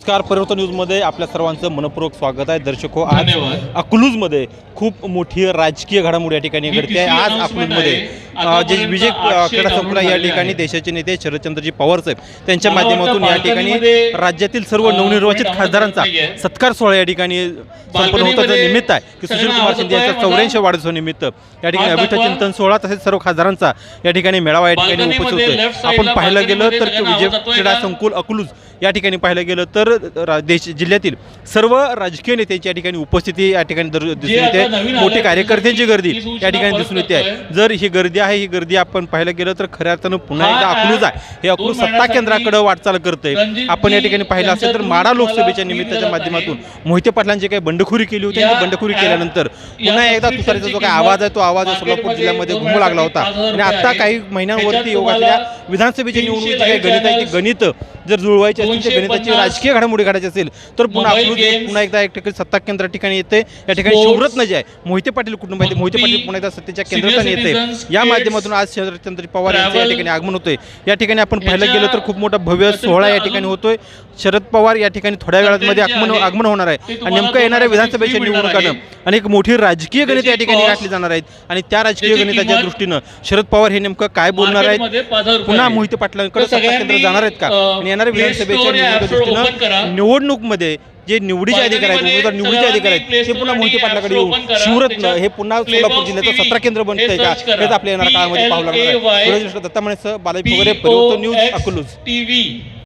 नमस्कार परिवर्तन न्यूजमध्ये आपल्या सर्वांचं मनपूर्वक स्वागत आहे. दर्शक हो आज. अकलूजमध्ये खूप मोठी राजकीय घडामोडी या ठिकाणी ही घडते. आहे आज अकलूजमध्ये जे विजय क्रीडा संकुल या ठिकाणी. देशाचे नेते शरदचंद्रजी पवार साहेब त्यांच्या माध्यमातून या ठिकाणी राज्यातील सर्व नवनिर्वाचित खासदारांचा. सत्कार सोहळा या ठिकाणी संपन्न होताचं निमित्त आहे की सुशील कुमार शिंदे यांच्या? चौऱ्याऐंशी वाढदिवसानिमित्त या ठिकाणी हात दाखवा. चिंतन सोहळा तसेच सर्व खासदारांचा या ठिकाणी मेळावा या ठिकाणी उपस्थित side आपण ला पाहायला गेलं तर विजय क्रीडा? संकुल अकलूज या ठिकाणी पाहायला गेलं तर देश जिल्ह्यातील सर्व राजकीय नेत्यांची या ठिकाणी उपस्थिती या ठिकाणी दिसून येते मोठी कार्यकर्त्यांची गर्दी या ठिकाणी दिसून येते आहे. जर ही गर्दी आहे ही गर्दी. आपण पाहायला गेलं तर खऱ्या अर्थानं पुन्हा एकदा अकलूज आहे. हे अकलूज सत्ता केंद्राकडे वाटचाल रणजितजी आपण या ठिकाणी पाहिलं असेल तर माडा लोकसभेच्या निमित्ताच्या माध्यमातून आहे. मोहिते पाटलांची काही बंडखोरी केली होती आणि बंडखोरी केल्यानंतर पुन्हा एकदा तुतारीचा जो काही आवाज आहे तो आवाज सोलापूर जिल्ह्यामध्ये घुमू लागला होता. आणि आता काही आहे. महिन्यांवरती योगातल्या तुम्हाला विधानसभेच्या तीनशे निवडणुकीची काही live गणिताची channels, गणित जर जुळवायची असतील ते गणिताची राजकीय घडामोडी काढायची असेल तर पुन्हा हे पुन्हा एकदा एक ठिकाणी सत्ता केंद्र ठिकाणी येते. या ठिकाणी शिवरत्न जे आहे मोहिते पाटील कुटुंब आहे मोहिते पाटील पुन्हा एकदा सत्तेच्या केंद्रस्थानी येते. या माध्यमातून आज शरदचंद्र पवार यांचं या ठिकाणी आगमन होतोय. या ठिकाणी आपण पाहायला गेलं तर खूप मोठा भव्य सोहळा या ठिकाणी होतोय. शरद पवार या ठिकाणी थोड्या वेळामध्ये आगमन आहे, आगमन होणार आहे. आणि नेमकं येणाऱ्या विधानसभेच्या निवडणुकानं एक मोठी राजकीय गणित या ठिकाणी गाठली जाणार आहेत. आणि त्या राजकीय गणिताच्या दृष्टीनं शरद पवार हे नेमकं काय बोलणार आहेत? पुन्हा. मोहिते पाटलांकडे सत्ता केंद्र जाणार आहेत का? येणाऱ्या Play विधानसभेच्या निवडणुकीच्या. दृष्टीनं निवडणूकमध्ये जे निवडीचे अधिकार आहेत उमेदवार निवडीचे अधिकार आहेत ते पुन्हा मोहिते पाटलाकडे येऊन. शिवरत्न हे पुन्हा सोलापूर जिल्ह्याचं सत्ता केंद्र बनतंय का. हेच आपल्या येणाऱ्या काळामध्ये पाहावं लागणार आहे दत्ता माने बालाजी वगैरे न्यूज अकलूज टीव्ही